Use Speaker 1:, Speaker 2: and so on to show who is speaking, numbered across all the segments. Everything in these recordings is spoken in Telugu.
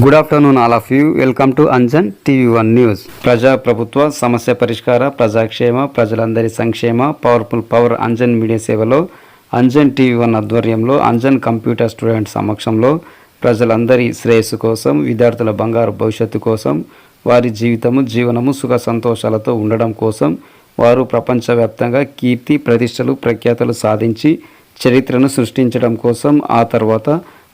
Speaker 1: Good afternoon all of you welcome to Anjan TV one news ప్రజా ప్రభుత్వ సమస్య పరిష్కార ప్రజాక్షేమ ప్రజలందరి సంక్షేమ పవర్ఫుల్ పవర్ అంజన్ మీడియా సేవలో అంజన్ టీవీ వన్ ఆధ్వర్యంలో అంజన్ కంప్యూటర్ స్టూడెంట్ సమక్షంలో ప్రజలందరి శ్రేయస్సు కోసం విద్యార్థుల బంగారు భవిష్యత్తు కోసం వారి జీవితము జీవనము సుఖ సంతోషాలతో ఉండడం కోసం వారు ప్రపంచవ్యాప్తంగా కీర్తి ప్రతిష్టలు ప్రఖ్యాతలు సాధించి చరిత్రను సృష్టించడం కోసం ఆ తర్వాత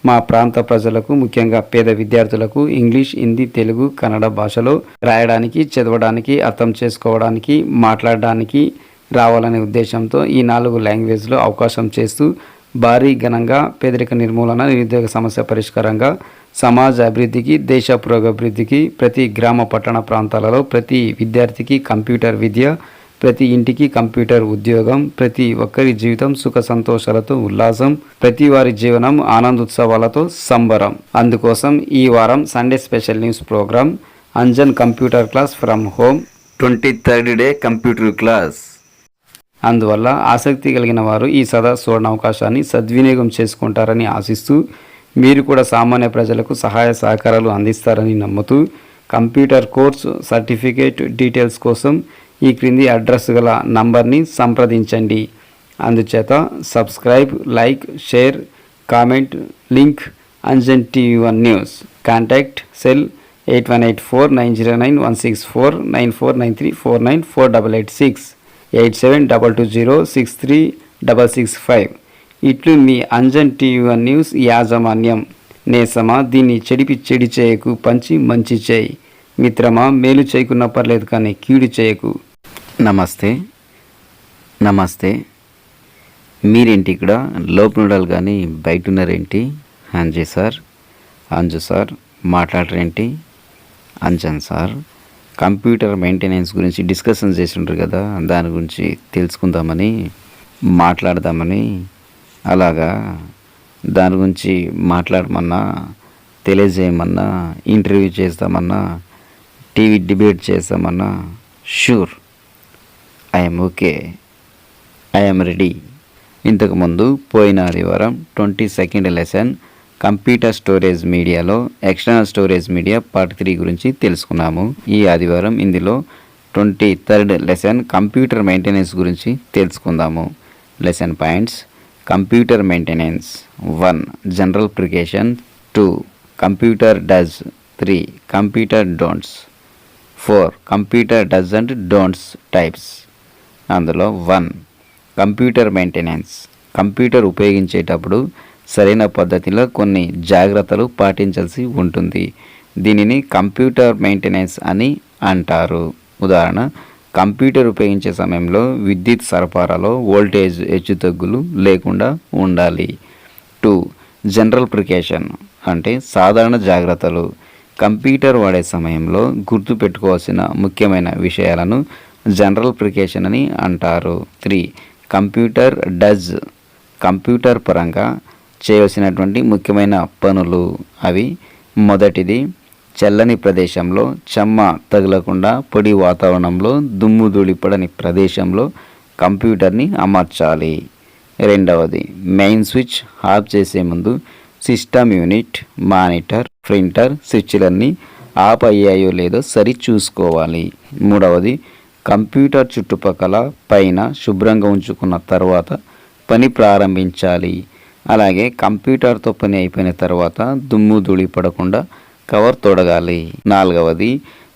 Speaker 1: మా ప్రాంత ప్రజలకు ముఖ్యంగా పేద విద్యార్థులకు ఇంగ్లీష్ హిందీ తెలుగు కన్నడ భాషలో రాయడానికి చదవడానికి అర్థం చేసుకోవడానికి మాట్లాడడానికి రావాలనే ఉద్దేశంతో ఈ నాలుగు లాంగ్వేజ్లో అవకాశం చేస్తూ భారీ ఘనంగా పేదరిక నిర్మూలన నిరుద్యోగ సమస్య పరిష్కారంగా సమాజ అభివృద్ధికి దేశ పురోగభివృద్ధికి ప్రతి గ్రామ పట్టణ ప్రాంతాలలో ప్రతి విద్యార్థికి కంప్యూటర్ విద్య ప్రతి ఇంటికి కంప్యూటర్ ఉద్యోగం ప్రతి ఒక్కరి జీవితం సుఖ సంతోషాలతో ఉల్లాసం ప్రతి వారి జీవనం ఆనందోత్సవాలతో సంబరం. అందుకోసం ఈ వారం Sunday special news programme Anjan computer class from home. Twenty third day computer class. అందువల్ల ఆసక్తి కలిగిన వారు ఈ సదా సువర్ణ అవకాశాన్ని సద్వినియోగం చేసుకుంటారని ఆశిస్తూ మీరు కూడా సామాన్య ప్రజలకు సహాయ సహకారాలు అందిస్తారని నమ్ముతూ కంప్యూటర్ కోర్సు సర్టిఫికేట్ డీటెయిల్స్ కోసం ఈ క్రింది అడ్రస్ గల నంబర్ని సంప్రదించండి. అందుచేత subscribe like share comment link Anjan TV one news. Contact cell eight one eight four nine zero nine one six four nine four nine three four nine four double eight six eight seven double two zero six three double six five. ఇట్లు మీ అంజన్ టీవీ వన్ న్యూస్ యాజమాన్యం. నేసమా దీన్ని చెడిపి చెడి చేయకు పంచి మంచి చేయి. మిత్రమా మేలు చేయకున్న పర్లేదు కానీ కీడు చేయకు. నమస్తే. నమస్తే. మీరేంటి ఇక్కడ? లోపల ఉండాలి కానీ బయట ఉన్నారేంటి? అంజీ సార్. అంజు సార్. మాట్లాడరేంటి? అంజన్ సార్. కంప్యూటర్ మెయింటెనెన్స్ గురించి డిస్కషన్ చేసి కదా దాని గురించి తెలుసుకుందామని మాట్లాడదామని. అలాగా దాని గురించి మాట్లాడమన్నా తెలియజేయమన్నా ఇంటర్వ్యూ చేస్తామన్నా TV debate చేస్తామన్నా sure. I'm okay I'm ready ఇంతకుముందు పోయిన ఆదివారం twenty second lesson computer storage మీడియాలో external storage media part three గురించి తెలుసుకున్నాము. ఈ ఆదివారం ఇందులో twenty third lesson computer maintenance గురించి తెలుసుకుందాము. Lesson points computer maintenance one general precaution two computer dos three computer don'ts four computer dos and don'ts types అందులో వన్ కంప్యూటర్ మెయింటెనెన్స్. కంప్యూటర్ ఉపయోగించేటప్పుడు సరైన పద్ధతిలో కొన్ని జాగ్రత్తలు పాటించాల్సి ఉంటుంది. దీనిని కంప్యూటర్ మెయింటెనెన్స్ అని అంటారు. ఉదాహరణ కంప్యూటర్ ఉపయోగించే సమయంలో విద్యుత్ సరఫరాలో వోల్టేజ్ హెచ్చుతగ్గులు లేకుండా ఉండాలి. టూ జనరల్ ప్రికేషన్ అంటే సాధారణ జాగ్రత్తలు. కంప్యూటర్ వాడే సమయంలో గుర్తుపెట్టుకోవాల్సిన ముఖ్యమైన విషయాలను జనరల్ ప్రికేషన్ అని అంటారు. త్రీ కంప్యూటర్ డజ్ కంప్యూటర్ పరంగా చేయవలసినటువంటి ముఖ్యమైన పనులు అవి. మొదటిది చల్లని ప్రదేశంలో చెమ్మ తగలకుండా పొడి వాతావరణంలో దుమ్ము ధూళిపడని ప్రదేశంలో కంప్యూటర్ని అమర్చాలి. రెండవది మెయిన్ స్విచ్ ఆఫ్ చేసే ముందు సిస్టమ్ యూనిట్ మానిటర్ ప్రింటర్ స్విచ్లన్నీ ఆఫ్ అయ్యాయో లేదో సరి చూసుకోవాలి. మూడవది కంప్యూటర్ చుట్టుపక్కల పైన శుభ్రంగా ఉంచుకున్న తర్వాత పని ప్రారంభించాలి. అలాగే కంప్యూటర్తో పని అయిపోయిన తర్వాత దుమ్ము ధూళి పడకుండా కవర్ తొడగాలి. నాలుగవది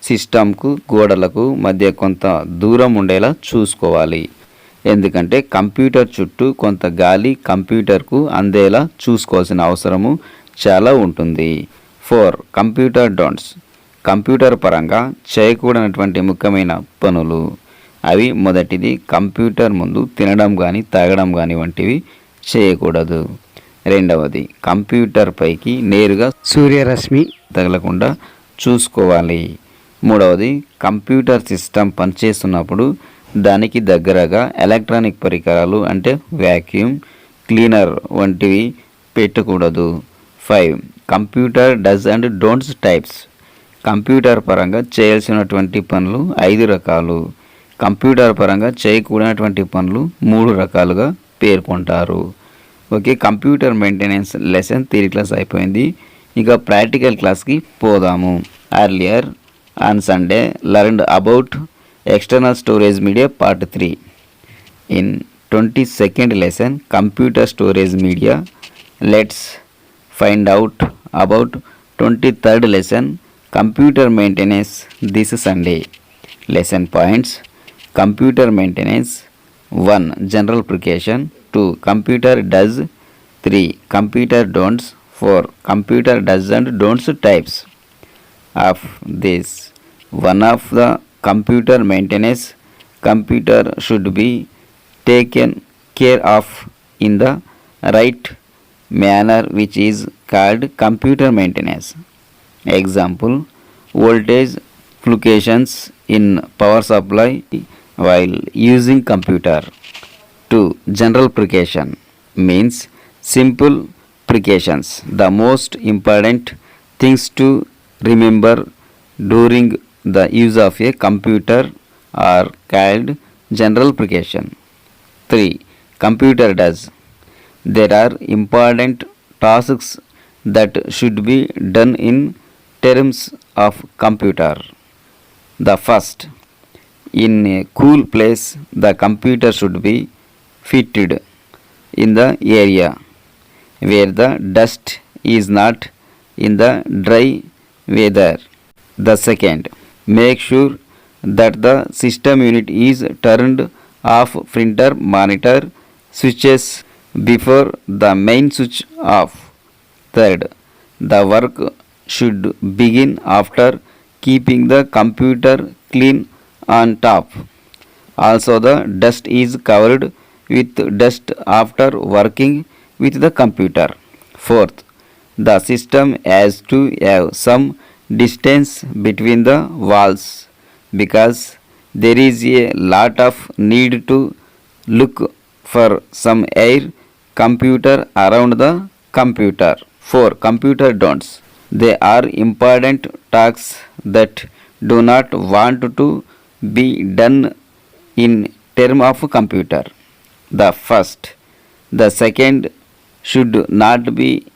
Speaker 1: సిస్టమ్కు గోడలకు మధ్య కొంత దూరం ఉండేలా చూసుకోవాలి. ఎందుకంటే కంప్యూటర్ చుట్టూ కొంత గాలి కంప్యూటర్కు అందేలా చూసుకోవాల్సిన అవసరము చాలా ఉంటుంది. ఫోర్ కంప్యూటర్ డోంట్స్ కంప్యూటర్ పరంగా చేయకూడనటువంటి ముఖ్యమైన పనులు. అవి మొదటిది కంప్యూటర్ ముందు తినడం కానీ తాగడం కానీ వంటివి చేయకూడదు. రెండవది కంప్యూటర్ పైకి నేరుగా సూర్యరశ్మి తగలకుండా చూసుకోవాలి. మూడవది కంప్యూటర్ సిస్టమ్ పనిచేస్తున్నప్పుడు దానికి దగ్గరగా ఎలక్ట్రానిక్ పరికరాలు అంటే వ్యాక్యూమ్ క్లీనర్ వంటివి పెట్టకూడదు. Five computer dos and don'ts types computer పరంగా చేయాల్సినటువంటి పనులు ఐదు రకాలు. కంప్యూటర్ పరంగా చేయకూడనటువంటి పనులు మూడు రకాలుగా పేర్కొంటారు. Okay computer maintenance lesson three class అయిపోయింది.
Speaker 2: ఇక ప్రాక్టికల్ క్లాస్కి పోదాము. Earlier on Sunday learned about external storage media part three in twenty second lesson computer storage media let's find out about twenty third lesson Computer Maintenance this Sunday. Lesson Points Computer Maintenance 1. General Precaution 2. Computer Does 3. Computer Don'ts 4. Computer doesn't Don'ts Types of this. One of the computer maintenance computer should be taken care of in the right manner which is called computer maintenance. Example voltage fluctuations in power supply while using computer. 2. General precaution means simple precautions. The most important things to remember during the use of a computer are called general precaution. 3. Computer does there are important tasks that should be done in terms of computer the first in a cool place the computer should be fitted in the area where the dust is not in the dry weather the second make sure that the system unit is turned off printer monitor switches before the main switch off. Third, the work should begin after keeping the computer clean on top. Also, the dust is covered with dust after working with the computer. Fourth, the system has to have some distance between the walls because there is a lot of need to look for some air computer around the computer. 4. Computer don'ts. They are important tasks that do not want to be done in term of computer. The first, the second should not be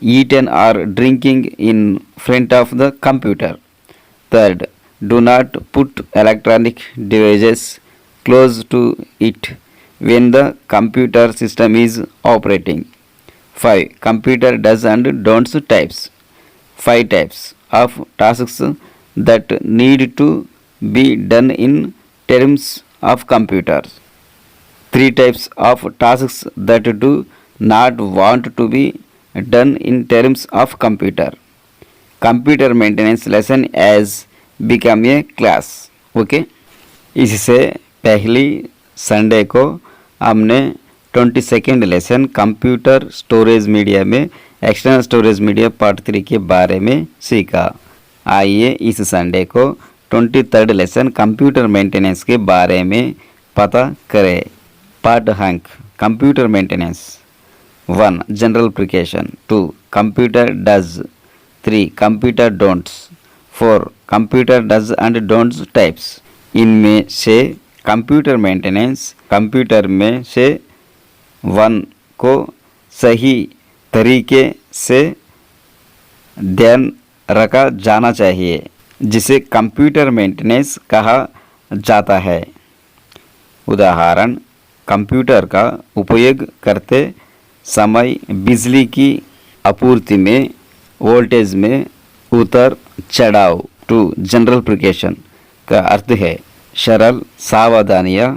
Speaker 2: eaten or drinking in front of the computer. Third, do not put electronic devices close to it when the computer system is operating. 5. Computer does and don'ts types. 5 types of tasks that need to be done in terms of computers. 3 types of tasks that do not want to be done in terms of computer. Computer maintenance lesson as become a class okay इससे पहली संडे को हमने twenty second lesson computer storage media में external storage media part three के बारे में सीखा आइए इस संडे को twenty third lesson computer maintenance के बारे में पता करें part hunk computer maintenance one general precaution two computer dos three computer don'ts four computer dos and don'ts types इनमें से कंप्यूटर मेंटेनेंस कंप्यूटर में से वन को सही तरीके से ध्यान रखा जाना चाहिए, जिसे कंप्यूटर मेंटेनेंस कहा जाता है। उदाहरण कंप्यूटर का उपयोग करते समय बिजली की आपूर्ति में वोल्टेज में उतर चढ़ाव टू जनरल प्रिकेशन का अर्थ है सरल, सावधानियाँ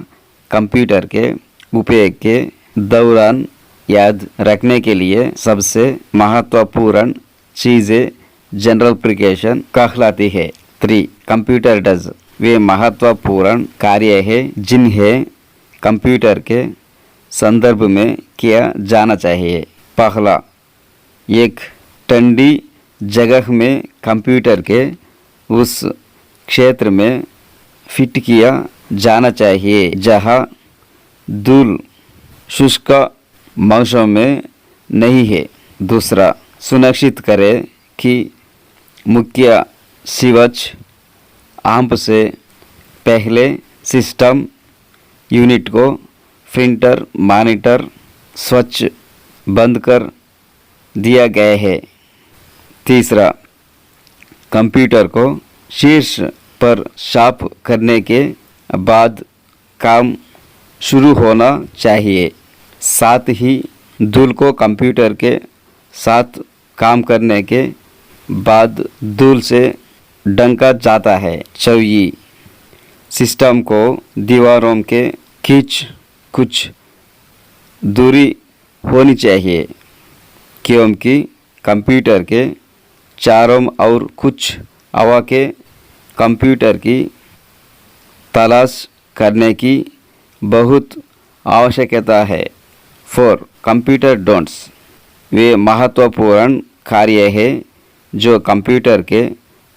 Speaker 2: कंप्यूटर के उपयोग के दौरान याद रखने के लिए सबसे महत्वपूर्ण चीज़ें जनरल प्रिकेशन कहलाती है। थ्री कंप्यूटर डज वे महत्वपूर्ण कार्य है जिन्हें कंप्यूटर के संदर्भ में किया जाना चाहिए। पहला, एक ठंडी जगह में कंप्यूटर के उस क्षेत्र में फिट किया जाना चाहिए, जहाँ धूल शुष्क मौसम में नहीं है। दूसरा, सुनिश्चित करें कि मुख्य स्विच आंप से पहले सिस्टम यूनिट को प्रिंटर मॉनिटर, स्वच्छ बंद कर दिया गया है। तीसरा, कंप्यूटर को शीर्ष पर साफ़ करने के बाद काम शुरू होना चाहिए। साथ ही धूल को कंप्यूटर के साथ काम करने के बाद धूल से डंका जाता है। चौई सिस्टम को दीवारों के खींच कुछ दूरी होनी चाहिए, क्योंकि कंप्यूटर के चारों और कुछ हवा के कंप्यूटर की तलाश करने की बहुत आवश्यकता है। फोर कंप्यूटर डोंट्स वे महत्वपूर्ण कार्य है जो कंप्यूटर के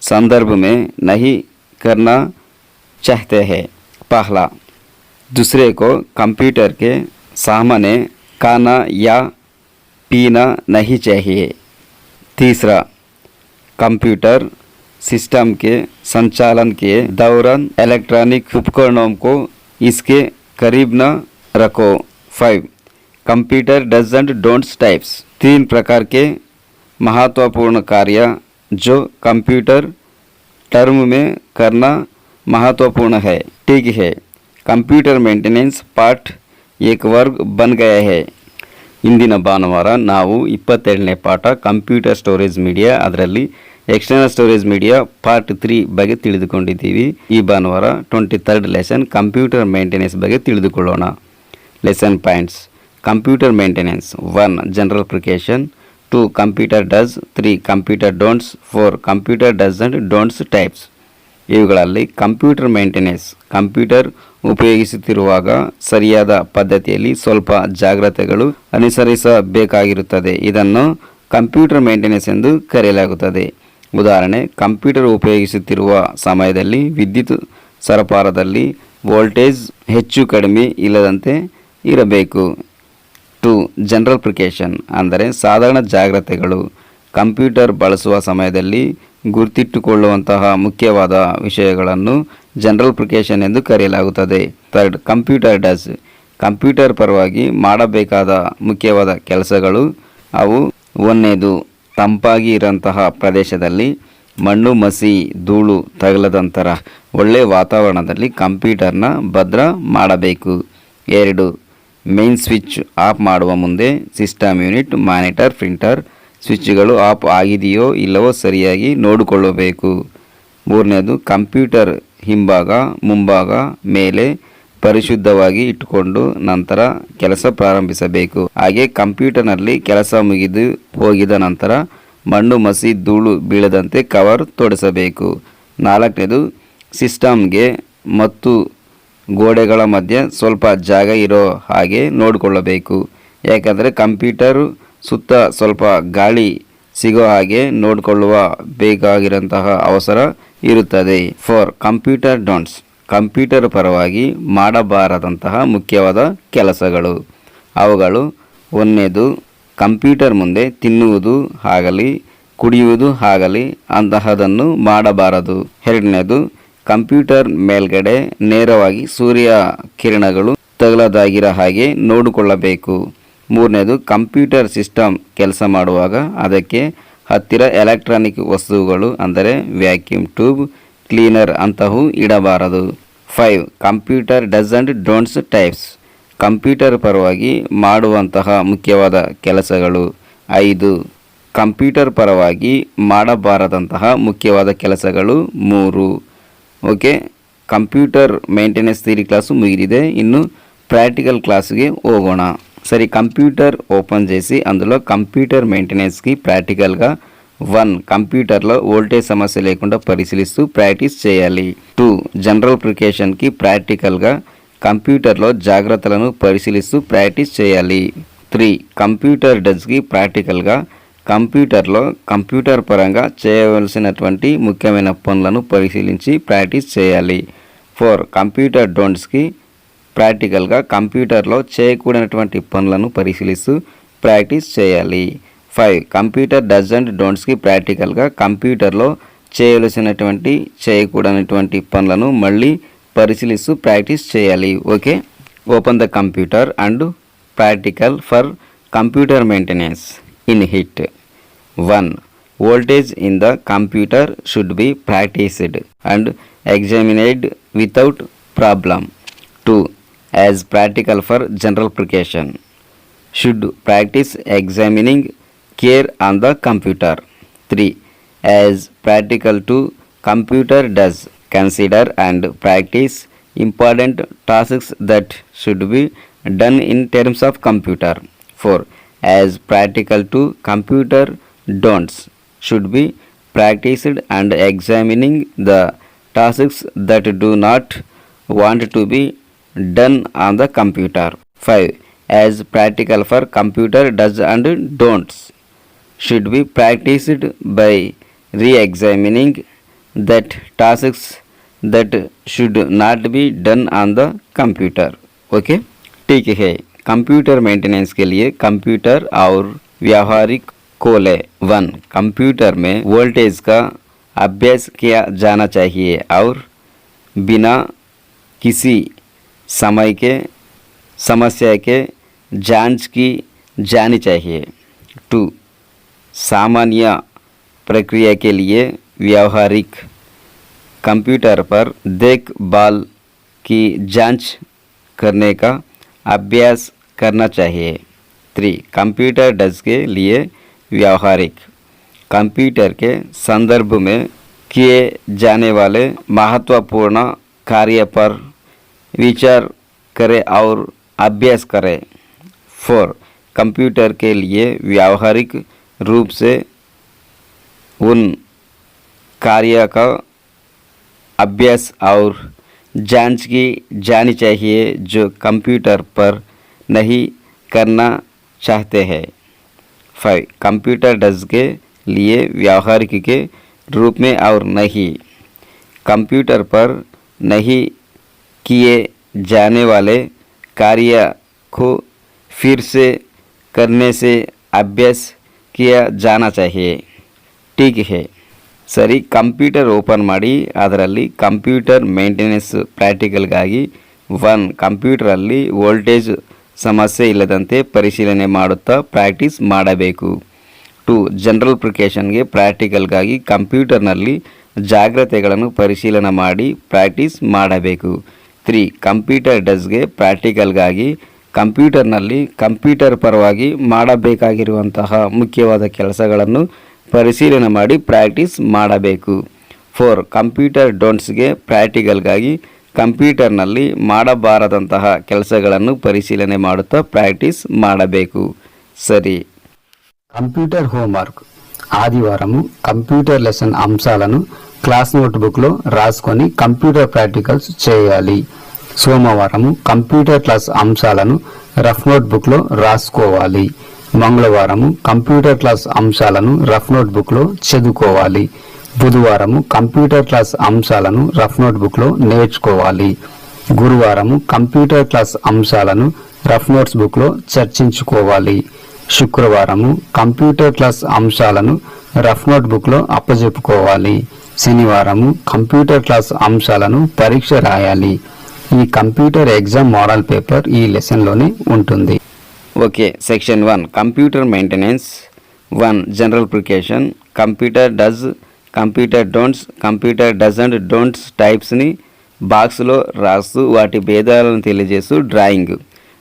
Speaker 2: संदर्भ में नहीं करना चाहते हैं। पहला, दूसरे को कंप्यूटर के सामने खाना या पीना नहीं चाहिए। तीसरा कंप्यूटर सिस्टम के संचालन के दौरान इलेक्ट्रॉनिक उपकरणों को इसके करीब न रखो five computer dos and don'ts types तीन प्रकार के महत्वपूर्ण कार्य जो कंप्यूटर टर्म में करना महत्वपूर्ण है ठीक है ಕಂಪ್ಯೂಟರ್ ಮೇಂಟೆನೆನ್ಸ್ ಪಾರ್ಟ್ ಏಕ್ ವರ್ಗ್ ಬನ್ ಗಯ ಹೇ ಇಂದಿನ ಭಾನುವಾರ ನಾವು ಇಪ್ಪತ್ತೆರಡನೇ ಪಾಠ ಕಂಪ್ಯೂಟರ್ ಸ್ಟೋರೇಜ್ ಮೀಡಿಯಾ ಅದರಲ್ಲಿ external storage media part three ಬಗ್ಗೆ ತಿಳಿದುಕೊಂಡಿದ್ದೀವಿ. ಈ ಭಾನುವಾರ twenty third lesson computer maintenance ಬಗ್ಗೆ ತಿಳಿದುಕೊಳ್ಳೋಣ. Lesson points computer maintenance one general application two computer dos three computer don'ts four computer dos and don'ts types ಇವುಗಳಲ್ಲಿ ಕಂಪ್ಯೂಟರ್ ಮೇಂಟೆನೆನ್ಸ್ ಕಂಪ್ಯೂಟರ್ ಉಪಯೋಗಿಸುತ್ತಿರುವಾಗ ಸರಿಯಾದ ಪದ್ಧತಿಯಲ್ಲಿ ಸ್ವಲ್ಪ ಜಾಗ್ರತೆಗಳು ಅನುಸರಿಸಬೇಕಾಗಿರುತ್ತದೆ. ಇದನ್ನು ಕಂಪ್ಯೂಟರ್ ಮೇಂಟೆನೆನ್ಸ್ ಎಂದು ಕರೆಯಲಾಗುತ್ತದೆ. ಉದಾಹರಣೆ, ಕಂಪ್ಯೂಟರ್ ಉಪಯೋಗಿಸುತ್ತಿರುವ ಸಮಯದಲ್ಲಿ ವಿದ್ಯುತ್ ಸರಪಾರದಲ್ಲಿ ವೋಲ್ಟೇಜ್ ಹೆಚ್ಚು ಕಡಿಮೆ ಇಲ್ಲದಂತೆ ಇರಬೇಕು. ಟು, ಜನರಲ್ ಪ್ರಿಕೇಶನ್, ಅಂದರೆ ಸಾಧಾರಣ ಜಾಗ್ರತೆಗಳು. ಕಂಪ್ಯೂಟರ್ ಬಳಸುವ ಸಮಯದಲ್ಲಿ ಗುರುತಿಟ್ಟುಕೊಳ್ಳುವಂತಹ ಮುಖ್ಯವಾದ ವಿಷಯಗಳನ್ನು ಜನರಲ್ ಪ್ರಿಕೇಶನ್ ಎಂದು ಕರೆಯಲಾಗುತ್ತದೆ. Third, computer dos. ಕಂಪ್ಯೂಟರ್ ಪರವಾಗಿ ಮಾಡಬೇಕಾದ ಮುಖ್ಯವಾದ ಕೆಲಸಗಳು ಅವು ಒಂದನೇದು ತಂಪಾಗಿ ಇರೋಂತಹ ಪ್ರದೇಶದಲ್ಲಿ ಮಣ್ಣು ಮಸಿ ಧೂಳು ತಗಲದಂತರ ಒಳ್ಳೆಯ ವಾತಾವರಣದಲ್ಲಿ ಕಂಪ್ಯೂಟರ್ನ ಭದ್ರ ಮಾಡಬೇಕು. ಎರಡು ಮೇನ್ ಸ್ವಿಚ್ ಆಫ್ ಮಾಡುವ ಮುಂದೆ ಸಿಸ್ಟಮ್ ಯೂನಿಟ್ ಮಾನಿಟರ್ ಪ್ರಿಂಟರ್ ಸ್ವಿಚ್ಗಳು ಆಫ್ ಆಗಿದೆಯೋ ಇಲ್ಲವೋ ಸರಿಯಾಗಿ ನೋಡಿಕೊಳ್ಳಬೇಕು. ಮೂರನೇದು, ಕಂಪ್ಯೂಟರ್ ಹಿಂಭಾಗ, ಮುಂಭಾಗ, ಮೇಲೆ ಪರಿಶುದ್ಧವಾಗಿ ಇಟ್ಟುಕೊಂಡು ನಂತರ ಕೆಲಸ ಪ್ರಾರಂಭಿಸಬೇಕು. ಹಾಗೆ ಕಂಪ್ಯೂಟರ್ನಲ್ಲಿ ಕೆಲಸ ಮುಗಿದು ಹೋಗಿದ ನಂತರ ಮಣ್ಣು ಮಸಿ ಧೂಳು ಬೀಳದಂತೆ ಕವರ್ ತೊಡಿಸಬೇಕು. ನಾಲ್ಕನೇದು, ಸಿಸ್ಟಮ್ಗೆ ಮತ್ತು ಗೋಡೆಗಳ ಮಧ್ಯೆ ಸ್ವಲ್ಪ ಜಾಗ ಇರೋ ಹಾಗೆ ನೋಡಿಕೊಳ್ಳಬೇಕು. ಯಾಕಂದರೆ ಕಂಪ್ಯೂಟರ್ ಸುತ್ತ ಸ್ವಲ್ಪ ಗಾಳಿ ಸಿಗೋ ಹಾಗೆ ನೋಡಿಕೊಳ್ಳುವ ಬೇಕಾಗಿರುವಂತಹ ಅವಸರ ಇರುತ್ತದೆ. Four computer don'ts. ಕಂಪ್ಯೂಟರ್ ಪರವಾಗಿ ಮಾಡಬಾರದಂತಹ ಮುಖ್ಯವಾದ ಕೆಲಸಗಳು. ಅವುಗಳು ಒಂದನೇದು ಕಂಪ್ಯೂಟರ್ ಮುಂದೆ ತಿನ್ನುವುದು ಆಗಲಿ, ಕುಡಿಯುವುದು ಆಗಲಿ ಅಂತಹದನ್ನು ಮಾಡಬಾರದು. ಎರಡನೇದು ಕಂಪ್ಯೂಟರ್ ಮೇಲ್ಗಡೆ ನೇರವಾಗಿ ಸೂರ್ಯ ಕಿರಣಗಳು ತಗಲದಾಗಿರೋ ಹಾಗೆ ನೋಡಿಕೊಳ್ಳಬೇಕು. ಮೂರನೇದು ಕಂಪ್ಯೂಟರ್ ಸಿಸ್ಟಮ್ ಕೆಲಸ ಮಾಡುವಾಗ ಅದಕ್ಕೆ ಹತ್ತಿರ ಎಲೆಕ್ಟ್ರಾನಿಕ್ ವಸ್ತುಗಳು ಅಂದರೆ ವ್ಯಾಕ್ಯೂಮ್ ಟ್ಯೂಬ್ ಕ್ಲೀನರ್ ಅಂತಹೂ ಇಡಬಾರದು. Five computer dos and don'ts types computer ಪರವಾಗಿ ಮಾಡುವಂತಹ ಮುಖ್ಯವಾದ ಕೆಲಸಗಳು. ಐದು ಕಂಪ್ಯೂಟರ್ ಪರವಾಗಿ ಮಾಡಬಾರದಂತಹ ಮುಖ್ಯವಾದ ಕೆಲಸಗಳು. ಮೂರು okay computer maintenance theory class ಮುಗಿದಿದೆ. ಇನ್ನು ಪ್ರಾಕ್ಟಿಕಲ್ ಕ್ಲಾಸ್ಗೆ ಹೋಗೋಣ. ಸರಿ ಕಂಪ್ಯೂಟರ್ ಓಪನ್ చేసి అందులో ಕಂಪ್ಯೂಟರ್ ಮೇಂಟೆನೆನ್ಸ್ಗೆ ಪ್ರಾಕ್ಟಿಕಲ್ಗೆ వన్ కంప్యూటర్లో వోల్టేజ్ సమస్య లేకుండా పరిశీలిస్తూ ప్రాక్టీస్ చేయాలి. టూ జనరల్ ప్రికేషన్కి ప్రాక్టికల్గా కంప్యూటర్లో జాగ్రత్తలను పరిశీలిస్తూ ప్రాక్టీస్ చేయాలి. త్రీ కంప్యూటర్ డస్కి ప్రాక్టికల్గా కంప్యూటర్లో కంప్యూటర్ పరంగా చేయవలసినటువంటి ముఖ్యమైన పనులను పరిశీలించి ప్రాక్టీస్ చేయాలి. ఫోర్ కంప్యూటర్ డోంట్స్కి ప్రాక్టికల్గా కంప్యూటర్లో చేయకూడనటువంటి పనులను పరిశీలిస్తూ ప్రాక్టీస్ చేయాలి. ఫైవ్. కంప్యూటర్ డజంట్ డోంట్స్కి ప్రాక్టికల్గా కంప్యూటర్లో చేయవలసినటువంటి చేయకూడనటువంటి పనులను మళ్ళీ పరిశీలిస్తూ ప్రాక్టీస్ చేయాలి. Okay? Open the computer and practical for computer maintenance in hit one voltage in the computer should be practised and examined without problem two as practical for general precaution should practise examining care on the computer. 3 as practical to computer does consider and practice important tasks that should be done in terms of computer. 4 as practical to computer don'ts should be practiced and examining the tasks that do not want to be done on the computer. 5 as practical for computer does and don'ts should be practiced by re-examining that tasks that should not be done on the computer. Okay ठीक है। कंप्यूटर मेंटेनेंस के लिए कंप्यूटर और व्यावहारिक कोले। वन कंप्यूटर में वोल्टेज का अभ्यास किया जाना चाहिए और बिना किसी समय के, समस्या के जाँच की जानी चाहिए। टू सामान्य प्रक्रिया के लिए व्यावहारिक कंप्यूटर पर देखभाल की जाँच करने का अभ्यास करना चाहिए। थ्री, कंप्यूटर डज के लिए व्यावहारिक कंप्यूटर के संदर्भ में किए जाने वाले महत्वपूर्ण कार्य पर विचार करें और अभ्यास करें। फोर, कंप्यूटर के लिए व्यावहारिक रूप से उन कार्य का अभ्यास और जाँच की जानी चाहिए जो कंप्यूटर पर नहीं करना चाहते हैं। फाइव कंप्यूटर डज के लिए व्यावहारिक के रूप में और नहीं। कंप्यूटर पर नहीं किए जाने वाले कार्य को फिर से करने से अभ्यास किया जाना चाहिए ठीक है ಸರಿ ಕಂಪ್ಯೂಟರ್ ಓಪನ್ ಮಾಡಿ ಅದರಲ್ಲಿ ಕಂಪ್ಯೂಟರ್ ಮೇಂಟೆನೆನ್ಸ್ ಪ್ರಾಕ್ಟಿಕಲ್ಗಾಗಿ ಒನ್ ಕಂಪ್ಯೂಟರಲ್ಲಿ ವೋಲ್ಟೇಜ್ ಸಮಸ್ಯೆ ಇಲ್ಲದಂತೆ ಪರಿಶೀಲನೆ ಮಾಡುತ್ತಾ ಪ್ರಾಕ್ಟೀಸ್ ಮಾಡಬೇಕು ಟು ಜನರಲ್ ಪ್ರಿಕೇಷನ್ಗೆ ಪ್ರಾಕ್ಟಿಕಲ್ಗಾಗಿ ಕಂಪ್ಯೂಟರ್ನಲ್ಲಿ ಜಾಗ್ರತೆಗಳನ್ನು ಪರಿಶೀಲನೆ ಮಾಡಿ ಪ್ರಾಕ್ಟೀಸ್ ಮಾಡಬೇಕು ತ್ರೀ ಕಂಪ್ಯೂಟರ್ ಡಸ್ಗೆ ಪ್ರಾಕ್ಟಿಕಲ್ಗಾಗಿ ಕಂಪ್ಯೂಟರ್ನಲ್ಲಿ ಕಂಪ್ಯೂಟರ್ ಪರವಾಗಿ ಮಾಡಬೇಕಾಗಿರುವಂತಹ ಮುಖ್ಯವಾದ ಕೆಲಸಗಳನ್ನು ಪರಿಶೀಲನೆ ಮಾಡಿ ಪ್ರಾಕ್ಟೀಸ್ ಮಾಡಬೇಕು ಫೋರ್ ಕಂಪ್ಯೂಟರ್ ಡೋಂಟ್ಸ್ಗೆ ಪ್ರಾಕ್ಟಿಕಲ್ಗಾಗಿ ಕಂಪ್ಯೂಟರ್ನಲ್ಲಿ ಮಾಡಬಾರದಂತಹ ಕೆಲಸಗಳನ್ನು ಪರಿಶೀಲನೆ ಮಾಡುತ್ತಾ ಪ್ರಾಕ್ಟೀಸ್ ಮಾಡಬೇಕು ಸರಿ
Speaker 1: కంప్యూటర్ హోంవర్క్ ఆదివారము కంప్యూటర్ లెసన్ అంశాలను క్లాస్ నోట్బుక్లో రాసుకొని కంప్యూటర్ ప్రాక్టికల్స్ చేయాలి సోమవారం కంప్యూటర్ క్లాస్ అంశాలను రఫ్ నోట్బుక్లో రాసుకోవాలి. మంగళవారము కంప్యూటర్ క్లాస్ అంశాలను రఫ్ నోట్బుక్లో చదువుకోవాలి. బుధవారము కంప్యూటర్ క్లాస్ అంశాలను రఫ్ నోట్బుక్లో నేర్చుకోవాలి. గురువారము కంప్యూటర్ క్లాస్ అంశాలను రఫ్ నోట్స్ బుక్లో చర్చించుకోవాలి. శుక్రవారము కంప్యూటర్ క్లాస్ అంశాలను రఫ్ నోట్ బుక్లో అప్పజెప్పుకోవాలి. శనివారము కంప్యూటర్ క్లాస్ అంశాలను పరీక్ష రాయాలి. ఈ కంప్యూటర్ ఎగ్జామ్ మోడల్ పేపర్ ఈ లెసన్లోనే ఉంటుంది.
Speaker 2: Okay section one computer maintenance. One general precaution. Computer dos computer don'ts. Computer dos and don'ts టైప్స్ని బాక్స్లో రాస్తూ వాటి భేదాలను తెలియజేస్తూ drawing.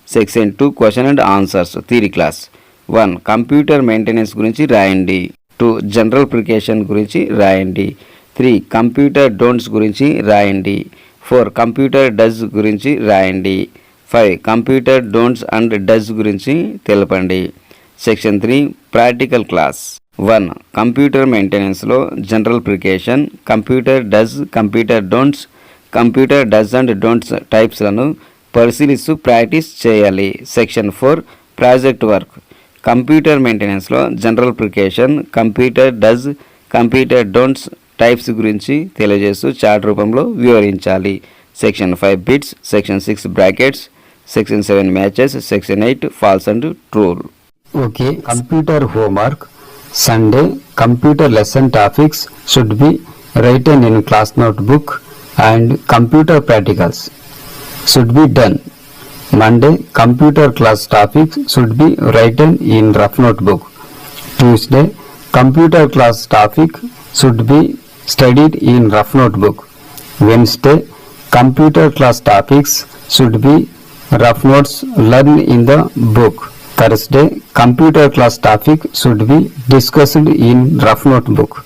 Speaker 2: Section two question and answers theory class. One computer maintenance గురించి రాయండి. టూ జనరల్ ప్రికేషన్ గురించి రాయండి. త్రీ కంప్యూటర్ డోంట్స్ గురించి రాయండి. ఫోర్ కంప్యూటర్ డజ్ గురించి రాయండి. Five computer don'ts and dos గురించి తెలపండి. Section three practical class. One computer మెయింటెనెన్స్లో general precaution computer dos computer don'ts computer dos and don'ts టైప్స్లను పరిశీలిస్తూ ప్రాక్టీస్ చేయాలి. Section four project work. Computer మెయింటెనెన్స్లో general precaution computer dos computer don'ts types గురించి తెలియజేస్తూ చార్ట్ రూపంలో వివరించాలి. Section five bits section six brackets section seven matches section eight false
Speaker 1: and true. Okay computer homework. Sunday computer lesson topics should be written in class notebook and computer practicals should be done. Monday computer class topics should be written in rough notebook Tuesday computer class topic should be studied in rough notebook. Wednesday, computer class topics should be rough notes learned in the book. Thursday, computer class topic should be discussed in rough notebook.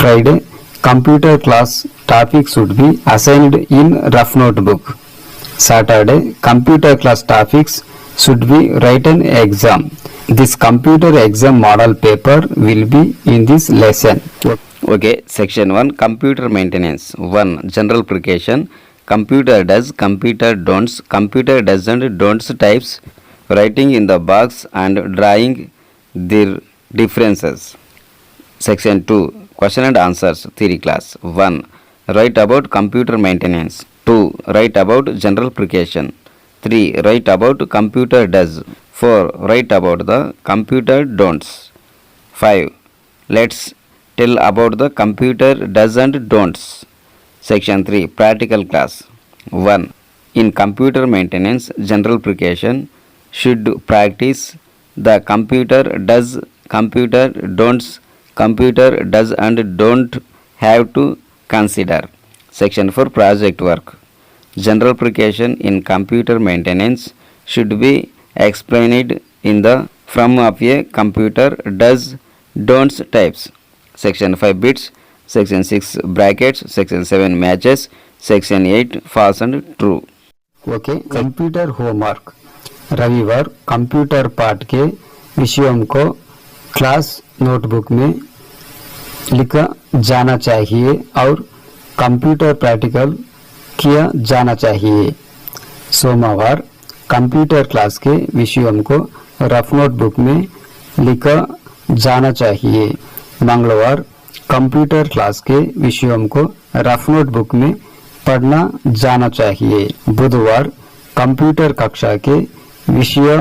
Speaker 1: Friday, computer class topic should be assigned in rough notebook. Saturday, computer class topics should be written exam. This computer exam model paper will be in this lesson.
Speaker 2: Okay, section 1 computer maintenance. 1 general precaution Computer does, computer don'ts, computer doesn't, don'ts types, writing in the box and drawing their differences. Section 2 Question and answers theory class. 1 Write about computer maintenance. 2 Write about general precaution 3 Write about computer does. 4 Write about the computer don'ts. 5 Let's tell about the computer does and don'ts. Section 3 Practical class. 1 In computer maintenance general precaution should practice the computer does computer don'ts computer does and don't have to consider. Section 4 project work. General precaution in computer maintenance should be explained in the from of a computer does don'ts types section 5 bits, section 6 brackets, section 7 matches, section 8 false and true.
Speaker 1: Okay computer homework रविवार कंप्यूटर पाठ के विषयों को क्लास नोटबुक में लिखा जाना चाहिए और कंप्यूटर प्रैक्टिकल किया जाना चाहिए। सोमवार कंप्यूटर क्लास के विषयों को रफ नोटबुक में लिखा जाना चाहिए। मंगलवार कंप्यूटर क्लास के विषयों को रफ नोट बुक में पढ़ना जाना चाहिए। बुधवार कंप्यूटर कक्षा के विषय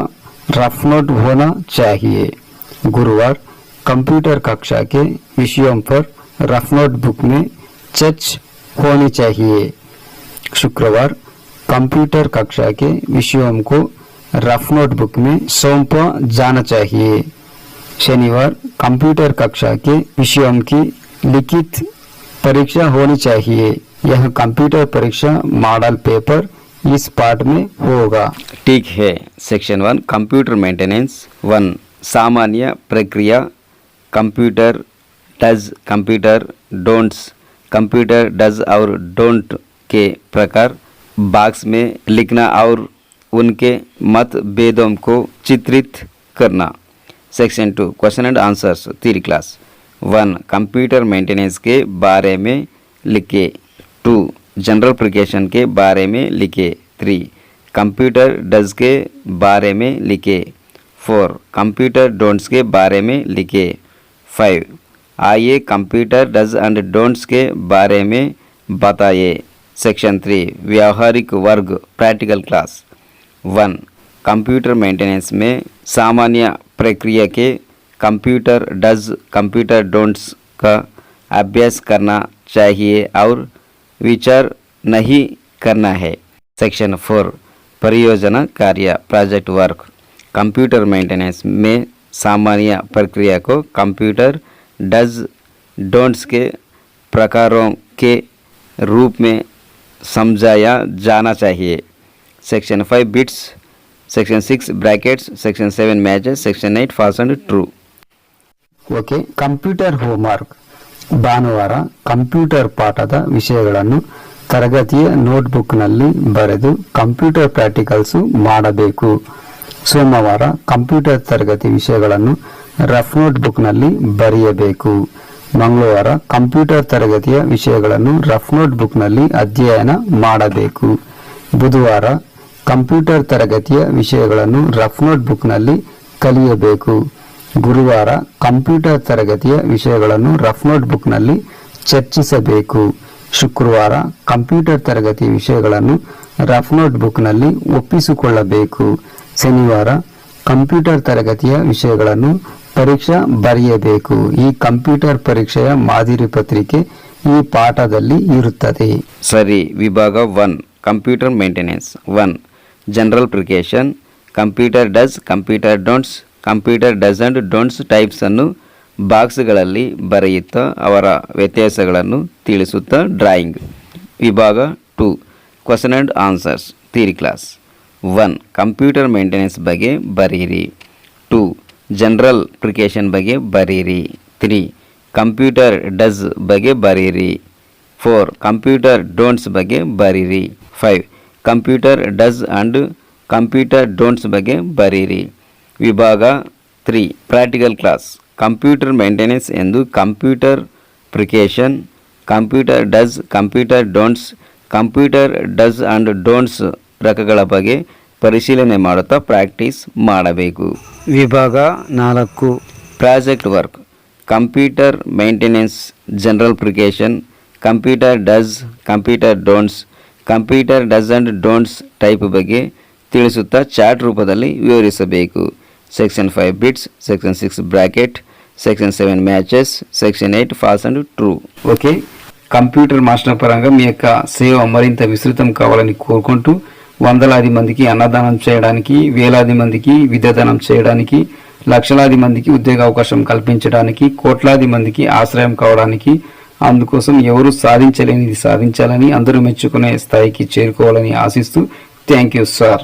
Speaker 1: रफ नोट होना चाहिए। गुरुवार कंप्यूटर कक्षा के विषयों पर रफ नोट बुक में चर्च होनी चाहिए। शुक्रवार कंप्यूटर कक्षा के विषयों को रफ नोट बुक में सौंपा जाना चाहिए। शनिवार कंप्यूटर कक्षा के विषयों की लिखित परीक्षा होनी चाहिए। यह कंप्यूटर परीक्षा मॉडल पेपर इस पाठ में होगा।
Speaker 2: ठीक है। Section one computer maintenance one सामान्य प्रक्रिया. Computer dos computer don'ts computer dos और डोंट के प्रकार. बॉक्स में लिखना और उनके मतभेदों को चित्रित करना। section two question and answers three class one computer maintenance के बारे में लिखे टू जनरल एप्लीकेशन के बारे में लिखे थ्री कंप्यूटर डज के बारे में लिखे फोर कंप्यूटर डोंट्स के बारे में लिखे फाइव आइए कंप्यूटर डज एंड डोंट्स के बारे में बताइए सेक्शन थ्री व्यावहारिक वर्ग practical class one computer maintenance में सामान्य प्रक्रिया के कंप्यूटर डज कंप्यूटर डोंट्स का अभ्यास करना चाहिए और विचार नहीं करना है। सेक्शन फोर परियोजना कार्य प्रोजेक्ट वर्क कंप्यूटर मेंटेनेंस में सामान्य प्रक्रिया को कंप्यूटर डज डोंट्स के प्रकारों के रूप में समझाया जाना चाहिए। Section five bits section 6 brackets, section 7 matches, section 8 false and true.
Speaker 1: Okay computer homework ಭಾನುವಾರ ಕಂಪ್ಯೂಟರ್ ಪಾಠದ ವಿಷಯಗಳನ್ನು ತರಗತಿಯ ನೋಟ್ಬುಕ್ನಲ್ಲಿ ಬರೆದು ಕಂಪ್ಯೂಟರ್ ಪ್ರಾಕ್ಟಿಕಲ್ಸು ಮಾಡಬೇಕು. ಸೋಮವಾರ ಕಂಪ್ಯೂಟರ್ ತರಗತಿ ವಿಷಯಗಳನ್ನು ರಫ್ ನೋಟ್ಬುಕ್ನಲ್ಲಿ ಬರೆಯಬೇಕು. ಮಂಗಳವಾರ ಕಂಪ್ಯೂಟರ್ ತರಗತಿಯ ವಿಷಯಗಳನ್ನು ರಫ್ ನೋಟ್ಬುಕ್ನಲ್ಲಿ ಅಧ್ಯಯನ ಮಾಡಬೇಕು. ಬುಧವಾರ ಕಂಪ್ಯೂಟರ್ ತರಗತಿಯ ವಿಷಯಗಳನ್ನು ರಫ್ ನೋಟ್ ಬುಕ್ನಲ್ಲಿ ಕಲಿಯಬೇಕು. ಗುರುವಾರ ಕಂಪ್ಯೂಟರ್ ತರಗತಿಯ ವಿಷಯಗಳನ್ನು ರಫ್ ನೋಟ್ ಬುಕ್ನಲ್ಲಿ ಚರ್ಚಿಸಬೇಕು. ಶುಕ್ರವಾರ ಕಂಪ್ಯೂಟರ್ ತರಗತಿಯ ವಿಷಯಗಳನ್ನು ರಫ್ ನೋಟ್ ಬುಕ್ನಲ್ಲಿ ಒಪ್ಪಿಸಿಕೊಳ್ಳಬೇಕು. ಶನಿವಾರ ಕಂಪ್ಯೂಟರ್ ತರಗತಿಯ ವಿಷಯಗಳನ್ನು ಪರೀಕ್ಷಾ ಬರೆಯಬೇಕು. ಈ ಕಂಪ್ಯೂಟರ್ ಪರೀಕ್ಷೆಯ ಮಾದರಿ ಪತ್ರಿಕೆ ಈ ಪಾಠದಲ್ಲಿ ಇರುತ್ತದೆ.
Speaker 2: ಸರಿ, ವಿಭಾಗ one, computer maintenance one. General precaution computer dos computer don'ts computer dos and don'ts ಟೈಪ್ಸನ್ನು ಬಾಕ್ಸ್ಗಳಲ್ಲಿ ಬರೆಯುತ್ತಾ ಅವರ ವ್ಯತ್ಯಾಸಗಳನ್ನು ತಿಳಿಸುತ್ತಾ ಡ್ರಾಯಿಂಗ್ ವಿಭಾಗ two question and answers theory class one computer maintenance ಬಗ್ಗೆ ಬರೀರಿ. ಟು ಜನರಲ್ ಪ್ರಿಕೇಶನ್ ಬಗ್ಗೆ ಬರೀರಿ. ತ್ರೀ ಕಂಪ್ಯೂಟರ್ ಡಸ್ ಬಗ್ಗೆ ಬರೀರಿ. ಫೋರ್ ಕಂಪ್ಯೂಟರ್ ಡೋಂಟ್ಸ್ ಬಗ್ಗೆ ಬರೀರಿ. Five computer dos and computer don'ts ಬಗ್ಗೆ ಬರೀರಿ. ವಿಭಾಗ three, practical class. Computer maintenance ಎಂದು computer precaution, computer dos, computer don'ts, computer dos and don'ts ರಕಗಳ ಬಗ್ಗೆ ಪರಿಶೀಲನೆ ಮಾಡುತ್ತಾ ಪ್ರಾಕ್ಟೀಸ್ ಮಾಡಬೇಕು.
Speaker 1: ವಿಭಾಗ ನಾಲ್ಕು,
Speaker 2: project work. Computer maintenance, general precaution, computer dos, computer don'ts computer dos and don'ts type ಬಗ್ಗೆ ತಿಳಿಸುತ್ತಾ ಚಾರ್ಟ್ ರೂಪದಲ್ಲಿ ವಿವರಿಸಬೇಕು section five bits section six bracket section seven matches section eight false and true
Speaker 1: okay computer master పరంగా మీ యొక్క సేవ మరింత విస్తృతం కావాలని కోరుకుంటూ వందలాది మందికి అన్నదానం చేయడానికి వేలాది మందికి విద్యాదానం చేయడానికి లక్షలాది మందికి ఉద్యోగ అవకాశం కల్పించడానికి కోట్లాది మందికి ఆశ్రయం కావడానికి అందుకోసం ఎవరు సాధించలేనిది సాధించాలని అందరూ మెచ్చుకునే స్థాయికి చేరుకోవాలని ఆశిస్తూ థ్యాంక్ యూ సార్.